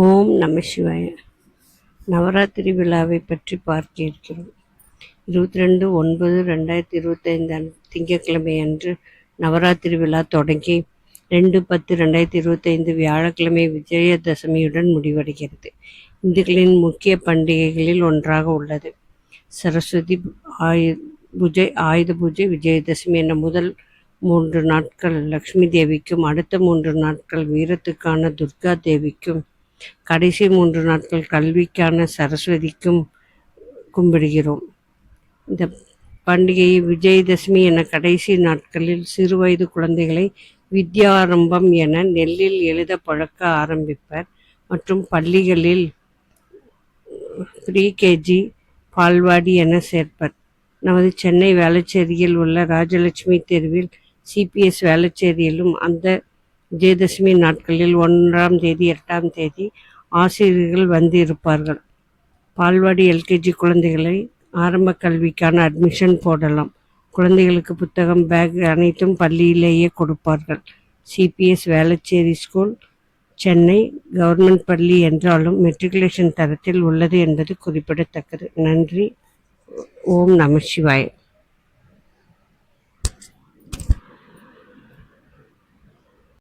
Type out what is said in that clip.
ஓம் நம சிவாய. நவராத்திரி விழாவை பற்றி பார்க்க இருக்கிறோம் இருபத்தி ரெண்டு ஒன்பது ரெண்டாயிரத்தி இருபத்தைந்து திங்கட்கிழமை அன்று நவராத்திரி விழா தொடங்கி ரெண்டு பத்து ரெண்டாயிரத்தி இருபத்தைந்து வியாழக்கிழமை விஜயதசமியுடன் முடிவடைகிறது. இந்துக்களின் முக்கிய பண்டிகைகளில் ஒன்றாக உள்ளது. சரஸ்வதி ஆயு பூஜை ஆயுத பூஜை விஜயதசமி என முதல் மூன்று நாட்கள் லக்ஷ்மி தேவிக்கும் அடுத்த மூன்று நாட்கள் வீரத்துக்கான துர்கா தேவிக்கும் கடைசி மூன்று நாட்கள் கல்விக்கான சரஸ்வதிக்கும் கும்பிடுகிறோம். இந்த பண்டிகையை விஜயதசமி என கடைசி நாட்களில் சிறுவயது குழந்தைகளை வித்யாரம்பம் என நெல்லில் எழுத பழக்க ஆரம்பிப்பர். மற்றும் பள்ளிகளில் ப்ரீ கேஜி பால்வாடி என சேர்ப்பர். நமது சென்னை வேளச்சேரியில் உள்ள ராஜலட்சுமி தெருவில் சிபிஎஸ் வேளச்சேரியிலும் அந்த விஜயதசமி நாட்களில் ஒன்றாம் தேதி எட்டாம் தேதி ஆசிரியர்கள் வந்து இருப்பார்கள் பால்வாடி எல்கேஜி குழந்தைகளை ஆரம்ப கல்விக்கான அட்மிஷன் போடலாம். குழந்தைகளுக்கு புத்தகம் பேக் அனைத்தும் பள்ளியிலேயே கொடுப்பார்கள். CBS Velachery school Chennai government பள்ளி என்றாலும் மெட்ரிகுலேஷன் தரத்தில் உள்ளது என்பது குறிப்பிடத்தக்கது. நன்றி. ஓம் நம சிவாய.